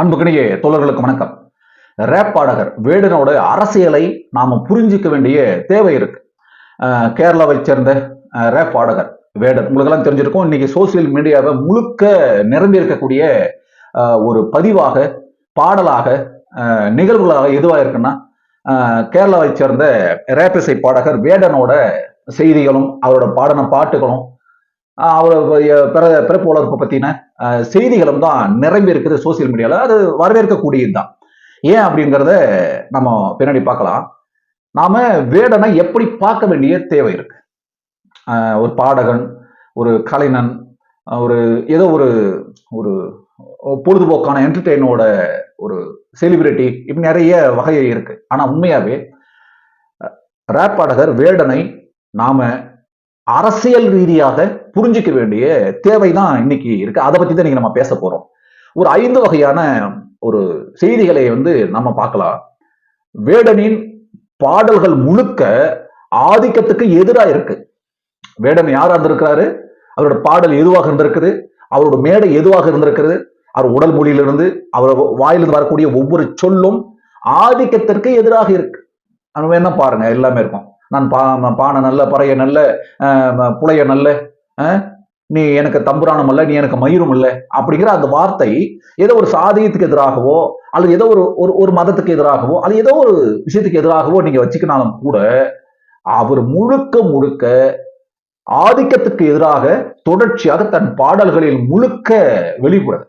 அன்புக்கிடையே தோழர்களுக்கு வணக்கம். ரேப் பாடகர் வேடனோட அரசியலை நாம புரிஞ்சிக்க வேண்டிய தேவை இருக்கு. கேரளாவை சேர்ந்த ரேப் பாடகர் வேடன். உங்களுக்கெல்லாம் தெரிஞ்சிருக்கும் இன்னைக்கு சோசியல் மீடியாவை முழுக்க நிரம்பி இருக்கக்கூடிய ஒரு பதிவாக பாடலாக நிகழ்வுகளாக எதுவாக இருக்குன்னா கேரளாவை சேர்ந்த ரேப் இசை பாடகர் வேடனோட செய்திகளும் அவரோட பாடின பாட்டுகளும் அஹ், அவரோட பிற பிறப்பு வளர்ப்பு பத்தின செய்திகளும் தான் நிரம்பி இருக்குது சோசியல் மீடியால அது வரவேற்கக்கூடியது தான். ஏன் அப்படிங்கிறத நம்ம பின்னாடி பார்க்கலாம். நாம வேடனை எப்படி பார்க்க வேண்டிய தேவை இருக்கு. ஒரு பாடகன் ஒரு கலைஞன் ஒரு ஏதோ ஒரு ஒரு பொழுதுபோக்கான என்டர்டெயினோட ஒரு செலிபிரிட்டி இப்படி நிறைய வகை இருக்கு. ஆனா உண்மையாவே ரேப் பாடகர் வேடனை நாம அரசியல் ரீதியாக புரிஞ்சிக்க வேண்டிய தேவை தான் இன்னைக்கு இருக்கு. அதை பத்தி தான் நீங்க நம்ம பேச போறோம். ஒரு ஐந்து வகையான ஒரு செய்திகளை வந்து நம்ம பார்க்கலாம். வேடனின் பாடல்கள் முழுக்க ஆதிக்கத்துக்கு எதிராக இருக்கு. வேடன் யாரா இருந்திருக்கிறாரு? அவரோட பாடல் எதுவாக இருந்திருக்குது? அவரோட மேடை எதுவாக இருந்திருக்கிறது அவர் உடல் மொழியிலிருந்து அவர் வாயிலிருந்து வரக்கூடிய ஒவ்வொரு சொல்லும் ஆதிக்கத்திற்கு எதிராக இருக்கு. நம்ம என்ன பாருங்க எல்லாமே இருக்கும். நான் பா பானை நல்ல பறைய நல்ல புழைய நல்ல நீ எனக்கு தம்புரானம் அல்ல நீ எனக்கு மயிரும் இல்லை அப்படிங்கிற அந்த வார்த்தை ஏதோ ஒரு சாதியத்துக்கு எதிராகவோ அல்லது ஏதோ ஒரு ஒரு ஒரு மதத்துக்கு எதிராகவோ அது ஏதோ ஒரு விஷயத்துக்கு எதிராகவோ நீங்க வச்சுக்கினாலும் கூட அவர் முழுக்க முழுக்க ஆதிக்கத்துக்கு எதிராக தொடர்ச்சியாக தன் பாடல்களில் முழுக்க வெளிப்படுது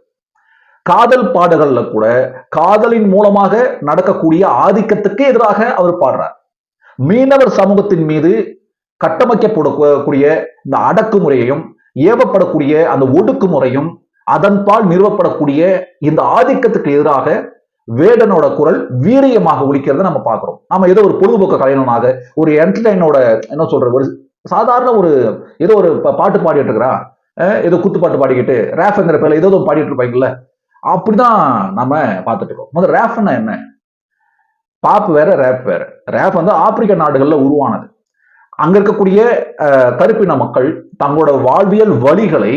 காதல் பாடல்கள்ல கூட காதலின் மூலமாக நடக்கக்கூடிய ஆதிக்கத்துக்கு எதிராக அவர் பாடுறார். மீனவர் சமூகத்தின் மீது கட்டமைக்கப்படக்கூடிய இந்த அடக்குமுறையையும் ஏவப்படக்கூடிய அந்த ஒடுக்குமுறையும் அதன்பால் நிறுவப்படக்கூடிய இந்த ஆதிக்கத்துக்கு எதிராக வேடனோட குரல் வீரியமாக ஒழிக்கிறத நம்ம பார்க்கிறோம். நம்ம ஏதோ ஒரு பொழுதுபோக்கு கலைஞனாக ஒரு என்டர்டைனோட என்ன சொல்றது ஒரு சாதாரண ஒரு ஏதோ ஒரு பாட்டு பாடிட்டு இருக்கிறா ஏதோ குத்து பாட்டு பாடிக்கிட்டு ரேஃப்ங்கிற பேர்ல ஏதோ ஒன்று பாடிட்டு இருப்பாங்கல்ல அப்படிதான் நம்ம பார்த்துட்டு இருக்கோம். முதல்ல ரேஃப்னா என்ன? பாப் வேற ரேப் வேற. ரேப் வந்து ஆப்பிரிக்க நாடுகளில் உருவானது. அங்க இருக்கக்கூடிய கருப்பின மக்கள் தங்களோட வாழ்வியல் வழிகளை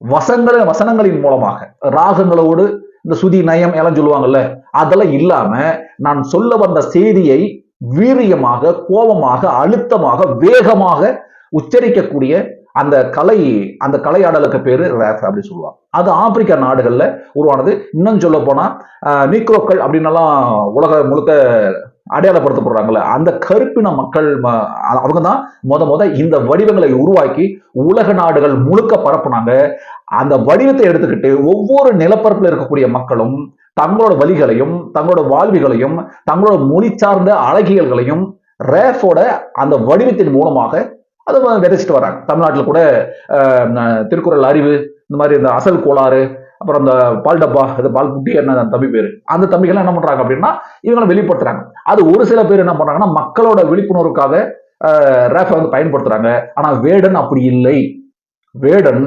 வசங்கள வசனங்களின் மூலமாக ராகங்களோடு இந்த சுதி நயம் எல்லாம் சொல்லுவாங்கல்ல அதெல்லாம் இல்லாம நான் சொல்ல வந்த செய்தியை வீரியமாக கோபமாக அழுத்தமாக வேகமாக உச்சரிக்கக்கூடிய அந்த கலை அந்த கலையாடலுக்கு பேரு ரேப் அப்படின்னு சொல்லுவாங்க. அது ஆப்பிரிக்க நாடுகள்ல உருவானது. இன்னும் சொல்ல போனா நீக்ரோக்கள் அப்படின்னெல்லாம் உலக முழுக்க அடையாளப்படுத்தப்படுறாங்கல்ல? அந்த கருப்பின மக்கள் அவங்க தான் முத முத இந்த வடிவங்களை உருவாக்கி உலக நாடுகள் முழுக்க பரப்புனாங்க. அந்த வடிவத்தை எடுத்துக்கிட்டு ஒவ்வொரு நிலப்பரப்பில் இருக்கக்கூடிய மக்களும் தங்களோட வழிகளையும் தங்களோட வாழ்விகளையும் தங்களோட மொழி சார்ந்த அழகியல்களையும் ரேஃபோட அந்த வடிவத்தின் மூலமாக அதை விதைச்சிட்டு வராங்க. தமிழ்நாட்டில் கூட திருக்குறள் அறிவு இந்த மாதிரி இந்த அசல் கோளாறு அப்புறம் இந்த பால் டப்பா இது பால் குட்டி என்ன அந்த தம்பி பேர். அந்த தம்பிகள் என்ன பண்றாங்க அப்படின்னா இவங்களை வெளிப்படுத்துறாங்க. அது ஒரு சில பேர் என்ன பண்றாங்கன்னா மக்களோட விழிப்புணர்வுக்காக ரேஃபை வந்து பயன்படுத்துறாங்க. ஆனா வேடன் அப்படி இல்லை. வேடன்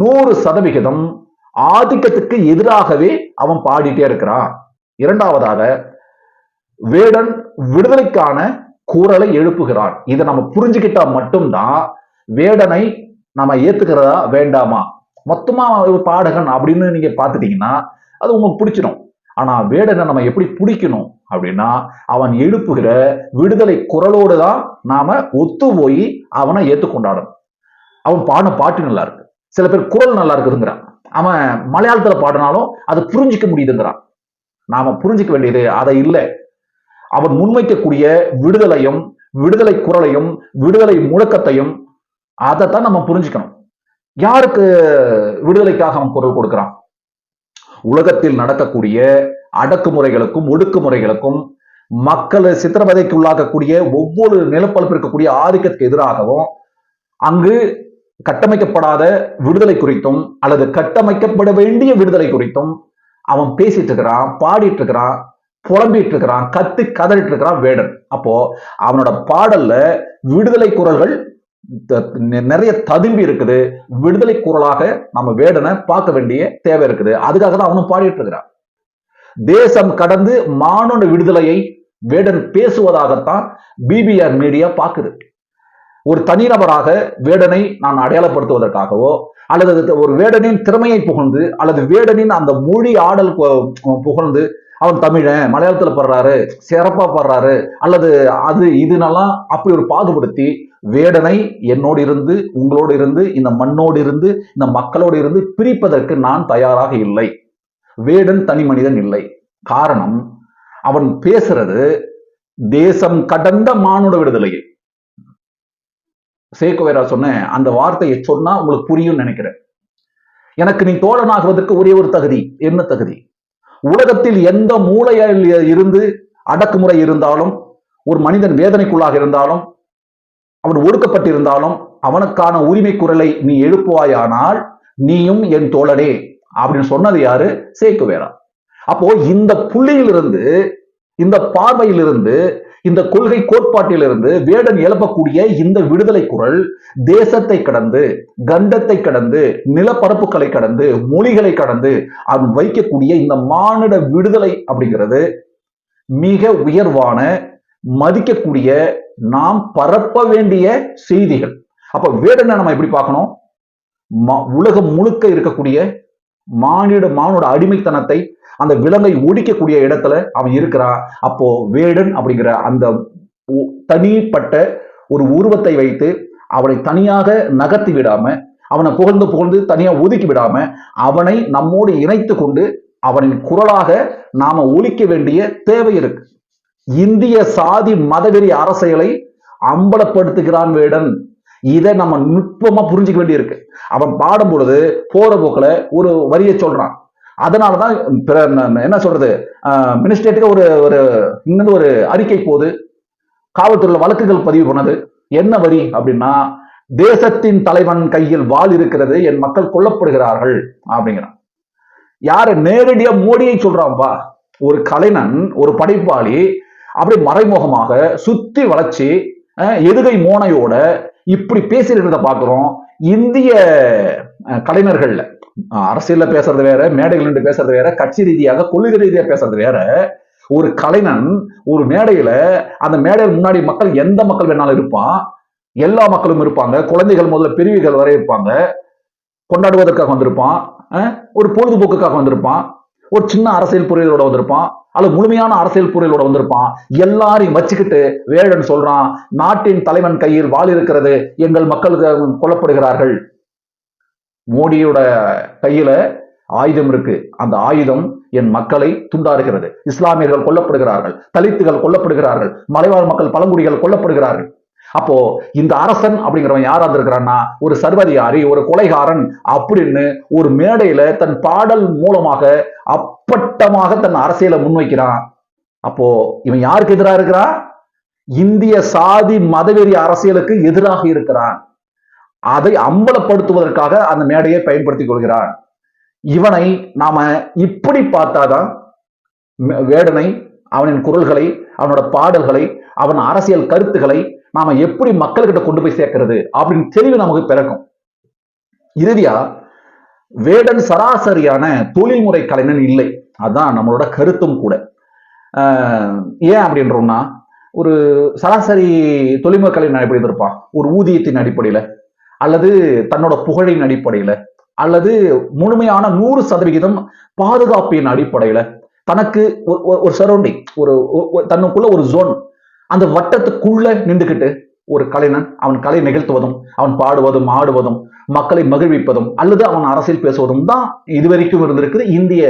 நூறு சதவிகிதம் ஆதிக்கத்துக்கு எதிராகவே அவன் பாடிட்டே இருக்கிறான். இரண்டாவதாக வேடன் விடுதலைக்கான குரலை எழுப்புகிறான். இதை நம்ம புரிஞ்சுக்கிட்டா மட்டும்தான் வேடனை நம்ம ஏத்துக்கிறதா வேண்டாமா? மொத்தமா ஒரு பாடகன் அப்படின்னு நீங்க பாத்துட்டீங்கன்னா அது உங்களுக்கு பிடிச்சிடும் ஆனா வேடனை நம்ம எப்படி பிடிக்கணும் அப்படின்னா அவன் எழுப்புகிற விடுதலை குரலோடு தான் நாம ஒத்து போய் அவனை ஏத்துக்கொண்டாடணும். அவன் பாடின பாட்டு நல்லா இருக்கு. சில பேர் குரல் நல்லா இருக்குதுங்கிறான். அவன் மலையாளத்துல பாடினாலும் அது புரிஞ்சிக்க முடியுதுங்கிறான். நாம புரிஞ்சிக்க வேண்டியது அதை இல்லை. அவன் முன்வைக்கக்கூடிய விடுதலையும் விடுதலை குரலையும் விடுதலை முழக்கத்தையும் அதைத்தான் நம்ம புரிஞ்சுக்கணும். யாருக்கு விடுதலைக்காக அவன் குரல் கொடுக்கிறான்? உலகத்தில் நடக்கக்கூடிய அடக்குமுறைகளுக்கும் ஒடுக்குமுறைகளுக்கும் மக்களை சித்திரவதைக்கு உள்ளாக்கக்கூடிய ஒவ்வொரு நிலப்பரப்பு இருக்கக்கூடிய ஆதிக்கத்துக்கு எதிராகவும் அங்கு கட்டமைக்கப்படாத விடுதலை குறித்தும் அல்லது கட்டமைக்கப்பட வேண்டிய விடுதலை குறித்தும் அவன் பேசிட்டு இருக்கிறான் பாடிட்டு இருக்கிறான் புலம்பிட்டு இருக்கிறான் கத்து கதறிட்டு இருக்கிறான் வேடன். அப்போ அவனோட பாடல்ல விடுதலை குரல்கள் நிறைய ததும்பி இருக்குது. விடுதலை குரலாக நம்ம வேடனை பார்க்க வேண்டிய தேவை இருக்குது. அதுக்காக தான் அவனும் பாடிட்டு இருக்கிறான். தேசம் கடந்து மானுட விடுதலையை வேடன் பேசுவதாகத்தான் பிபிஆர் மீடியா பார்க்குது. ஒரு தனிநபராக வேடனை நான் அடையாளப்படுத்துவதற்காகவோ அல்லது ஒரு வேடனின் திறமையை புகழ்ந்து அல்லது வேடனின் அந்த மொழி ஆடல் புகழ்ந்து அவன் தமிழன் மலையாளத்துல படுறாரு சிறப்பா படுறாரு அல்லது அது இதுனெல்லாம் அப்படி ஒரு பாகுபடுத்தி வேடனை என்னோடு இருந்து உங்களோடு இருந்து இந்த மண்ணோடு இருந்து இந்த மக்களோடு இருந்து பிரிப்பதற்கு நான் தயாராக இல்லை. வேடன் தனி மனிதன் இல்லை. காரணம் அவன் பேசுறது தேசம் கடந்த மானுட விடுதலையை சேகோவேரா சொன்ன அந்த வார்த்தையை சொன்னா உங்களுக்கு புரியும் நினைக்கிறேன். எனக்கு நீ தோழனாகுவதற்கு ஒரே ஒரு தகுதி. என்ன தகுதி? உலகத்தில் எந்த மூளையில் இருந்து அடக்குமுறை இருந்தாலும் ஒரு மனிதன் வேதனைக்குள்ளாக இருந்தாலும் அவன் ஒடுக்கப்பட்டிருந்தாலும் அவனுக்கான உரிமை குரலை நீ எழுப்புவாயானால் நீயும் என் தோழனே அப்படின்னு சொன்னது யாரு? சேக்குவேரா அப்போ இந்த புள்ளியிலிருந்து இந்த பார்வையிலிருந்து இந்த கொள்கை கோட்பாட்டிலிருந்து வேடன் எழுப்பக்கூடிய இந்த விடுதலை குரல் தேசத்தை கடந்து கண்டத்தை கடந்து நிலப்பரப்புகளை கடந்து மொழிகளை கடந்து அது வைக்கக்கூடிய இந்த மானிட விடுதலை அப்படிங்கிறது மிக உயர்வான மதிக்கக்கூடிய நாம் பரப்ப வேண்டிய செய்திகள். அப்ப வேடனை நம்ம எப்படி பார்க்கணும்? ம- உலகம் முழுக்க இருக்கக்கூடிய மானிட மானோட அடிமைத்தனத்தை அந்த விலங்கை ஒடிக்கக்கூடிய இடத்துல அவன் இருக்கிறான். அப்போ வேடன் அப்படிங்கிற அந்த தனிப்பட்ட ஒரு உருவத்தை வைத்து அவனை தனியாக நகர்த்தி விடாம அவனை புகழ்ந்து புகழ்ந்து தனியா ஒதுக்கி விடாம அவனை நம்மோடு இணைத்து கொண்டு அவனின் குரலாக நாம ஒழிக்க வேண்டிய தேவை இருக்கு. இந்திய சாதி மதவெறி அரசியலை அம்பலப்படுத்துகிறான் வேடன். இதை நம்ம நுட்பமா புரிஞ்சுக்க வேண்டியிருக்கு. அவன் பாடும் பொழுது போற போக்குல ஒரு வரியை சொல்றான். அதனாலதான் பிற- என்ன சொல்றது? மினிஸ்ட்ரேட்டுக்கு ஒரு ஒரு இங்கிருந்து ஒரு அறிக்கை போகுது. காவல்துறையில வழக்குகள் பதிவு பண்ணது. என்ன வரி அப்படின்னா தேசத்தின் தலைவன் கையில் வாள் இருக்கிறது என் மக்கள் கொல்லப்படுகிறார்கள் அப்படிங்கிறான். யாரு? நேரடியா மோடியை சொல்றான்பா ஒரு கலைஞன் ஒரு படைப்பாளி அப்படி மறைமுகமாக சுத்தி வளைச்சு அஹ், எதுகை மோனையோட இப்படி பேசியிருக்கிறத பார்க்குறோம். இந்திய கலைஞர்கள்ல அரசியல்ல பேசுறது வேற மேடைகள் நின்று பேசுறது வேற கட்சி ரீதியாக கொள்கை ரீதியாக பேசுறது வேற. ஒரு கலைஞன் ஒரு மேடையில அந்த மேடையில் முன்னாடி மக்கள் எந்த மக்கள் வேணாலும் இருப்பான். எல்லா மக்களும் இருப்பாங்க. குழந்தைகள் முதல்ல பிரிவுகள் வரை இருப்பாங்க. கொண்டாடுவதற்காக வந்திருப்பான். ஒரு பொழுதுபோக்குக்காக வந்திருப்பான். ஒரு சின்ன அரசியல் புரியலோட வந்திருப்பான். அல்லது முழுமையான அரசியல் புரியலோட வந்திருப்பான். எல்லாரையும் வச்சுக்கிட்டு வேடன் சொல்றான் நாட்டின் தலைவன் கையில் வாள் இருக்கிறது எங்கள் மக்கள் கொல்லப்படுகிறார்கள். மோடியோட கையில ஆயுதம் இருக்கு. அந்த ஆயுதம் என் மக்களை துண்டாடுகிறது இஸ்லாமியர்கள் கொல்லப்படுகிறார்கள் தலித்துகள் கொல்லப்படுகிறார்கள் மலைவாழ் மக்கள் பழங்குடிகள் கொல்லப்படுகிறார்கள். அப்போ இந்த அரசன் அப்படிங்கிறவன் யாரா இருந்திருக்கிறான்னா ஒரு சர்வதிகாரி ஒரு கொலைகாரன் அப்படின்னு ஒரு மேடையில தன் பாடல் மூலமாக அப்பட்டமாக தன் அரசியலை முன்வைக்கிறான். அப்போ இவன் யாருக்கு எதிராக இருக்கிறான் இந்திய சாதி மதவெறி அரசியலுக்கு எதிராக இருக்கிறான். அதை அம்பலப்படுத்துவதற்காக அந்த மேடையை பயன்படுத்திக் கொள்கிறான். இவனை நாம இப்படி பார்த்தாதான் மே- வேடனை அவனின் குரல்களை அவனோட பாடல்களை அவன் அரசியல் கருத்துக்களை நாம எப்படி மக்கள்கிட்ட கொண்டு போய் சேர்க்கிறது அப்படின்னு தெளிவு நமக்கு பிறக்கும். இறுதியா வேடன் சராசரியான தொழில்முறை கலைஞன் இல்லை. அதான் நம்மளோட கருத்தும் கூட. ஆஹ் ஏன் அப்படின்றோம்னா ஒரு சராசரி தொழில்முறை கலைஞன் எப்படி இருந்திருப்பான்? ஒரு ஊதியத்தின் அடிப்படையில அல்லது தன்னோட புகழின் அடிப்படையில அல்லது முழுமையான நூறு சதவிகிதம் பாதுகாப்பின் அடிப்படையில தனக்கு ஒரு- ஒரு- சரௌண்டிங் ஒரு ஒரு- தன்னுக்குள்ள ஒரு ஜோன் அந்த வட்டத்துக்குள்ள நின்றுக்கிட்டு ஒரு கலைஞன் அவன் கலை நிகழ்த்துவதும் அவன் பாடுவதும் ஆடுவதும் மக்களை மகிழ்விப்பதும் அல்லது அவன் அரசியல் பேசுவதும் தான் இதுவரைக்கும் இருந்திருக்குது இந்திய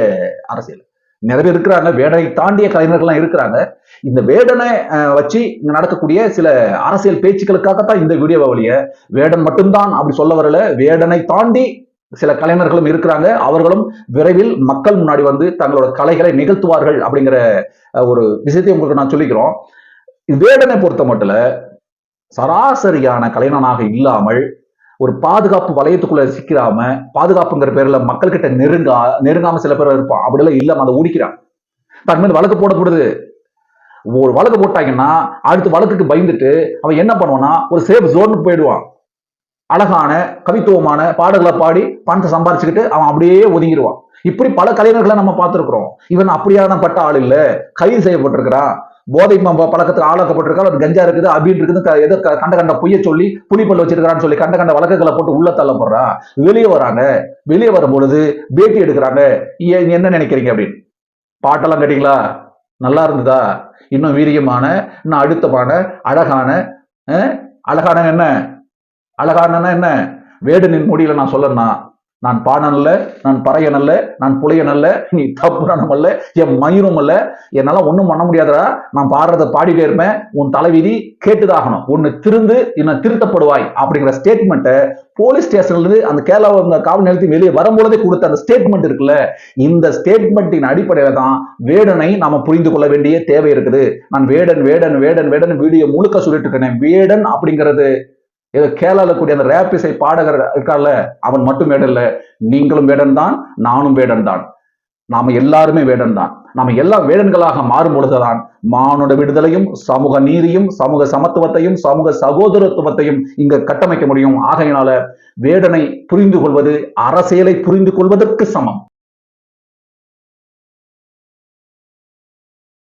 அரசியல். நிறைய இருக்கிறாங்க வேடனை தாண்டிய கலைஞர்கள்லாம் இருக்கிறாங்க. இந்த வேடனை வச்சு இங்க நடக்கக்கூடிய சில அரசியல் பேச்சுக்களுக்காகத்தான் இந்த வீடியோவை வழிய வேடன் மட்டும்தான் அப்படி சொல்ல வரல. வேடனை தாண்டி சில கலைஞர்களும் இருக்கிறாங்க. அவர்களும் விரைவில் மக்கள் முன்னாடி வந்து தங்களோட கலைகளை நிகழ்த்துவார்கள் அப்படிங்கிற ஒரு விஷயத்தை உங்களுக்கு நான் சொல்லிக்கிறோம். வேடனை பொறுத்த மட்டும் சராசரியான கலைஞனாக இல்லாமல் ஒரு பாதுகாப்பு வளையத்துக்குள்ள சிக்கிறாம பாதுகாப்புங்கிற பேர்ல மக்கள்கிட்ட நெருங்கா நெருங்காம சில பேர் இருப்பான் அப்படிலாம் இல்லாம அதை ஓடிக்கிறான் தன் மீது வழக்கு போடப்படுது. ஒரு வழக்கு போட்டாங்கன்னா அடுத்த வழக்குக்கு பயந்துட்டு அவன் என்ன பண்ணுவான்னா ஒரு சேஃப் ஜோனுக்கு போயிடுவான். அழகான கவித்துவமான பாடல்களை பாடி பணத்தை சம்பாரிச்சுக்கிட்டு அவன் அப்படியே ஒதுங்கிடுவான். இப்படி பல கலைஞர்களை நம்ம பார்த்துருக்குறோம். இவன் அப்படியான பட்ட ஆள் இல்ல. கைது செய்யப்பட்டிருக்கிறான். போதை ம- பழக்கத்துக்கு ஆளாக்கப்பட்டிருக்காரு. அது கஞ்சா இருக்குது அப்படின்னு இருக்குது. க- கண்ட கண்ட பொய்ய சொல்லி புலிப்பல் வச்சிருக்கிறான்னு சொல்லி கண்ட கண்ட வழக்குகளை போட்டு உள்ள தள்ளப்படுறான் வெளியே வராங்க. வெளியே வரும் பொழுது பேட்டி எடுக்கிறாங்க. என்ன நினைக்கிறீங்க அப்படின்னு. பாட்டெல்லாம் கேட்டீங்களா? நல்லா இருந்ததா? இன்னும் வீரியமான இன்னும் அழுத்தமான அழகான அழகான என்ன? அழகான என்ன? வேடனின் முடியல நான் சொல்லணும்னா நான் பாடனல்ல நான் பறையனல்ல நான் புலையன் நீ தப்புறானம் அல்ல என் மயிரும் அல்ல என்னால ஒன்றும் பண்ண முடியாதுடா. நான் பாடுறத பாடிட்டே இருப்பேன். உன் தலைவிதி கேட்டுதாகணும். ஒன்னு திருந்து இன்னும் திருத்தப்படுவாய் அப்படிங்கிற ஸ்டேட்மெண்ட்டை போலீஸ் ஸ்டேஷன்லேருந்து அந்த கேரளாவில் இருந்த காவல் நிலையத்தில் வெளியே வரும்பொழுதே கொடுத்த அந்த ஸ்டேட்மெண்ட் இருக்குல்ல இந்த ஸ்டேட்மெண்ட்டின் அடிப்படையில் தான் வேடனை நாம புரிந்து கொள்ள வேண்டிய தேவை இருக்குது. நான் வேடன் வேடன் வேடன் வேடன் வீடியோ முழுக்க சொல்லிட்டு இருக்கேன். வேடன் அப்படிங்கிறது ஏதோ கேரளால கூடிய அந்த ரேப் இசை பாடகர் இருக்கார்ல அவன் மட்டும் வேடன் இல்ல. நீங்களும் வேடன் தான் நானும் வேடன் தான். நாம எல்லாருமே வேடன் தான். நாம எல்லா வேடன்களாக மாறும் பொழுதுதான் மானுட விடுதலையும் சமூக நீதியும் சமூக சமத்துவத்தையும் சமூக சகோதரத்துவத்தையும் இங்க கட்டமைக்க முடியும். ஆகையினால வேடனை புரிந்து கொள்வது அரசியலை புரிந்து கொள்வதற்கு சமம்.